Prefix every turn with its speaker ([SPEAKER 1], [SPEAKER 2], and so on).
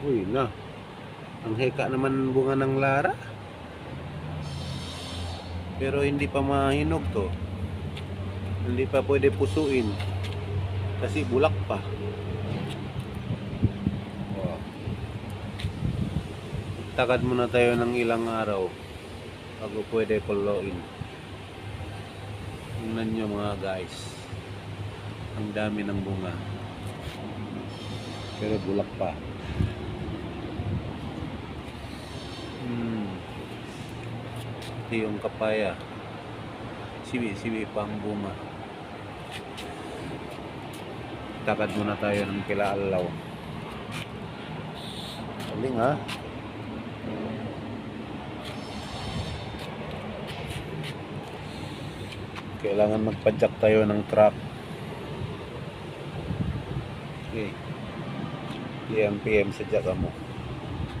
[SPEAKER 1] Uy na. Ang heka naman bunga ng lara. Pero hindi pa mahinog to. Hindi pa pwede pusuin. Kasi bulak pa. Oh. Takad muna tayo ng ilang araw bago pwede koloin. Tingnan nyo mga guys. Ang dami ng bunga. Pero bulak pa. Ito yung kapaya. Siwi-siwi pa ang bunga. Takad muna tayo ng kilaalaw. Galing ha. Kailangan magpadyak tayo ng truck. Okay. PM PM sa mo.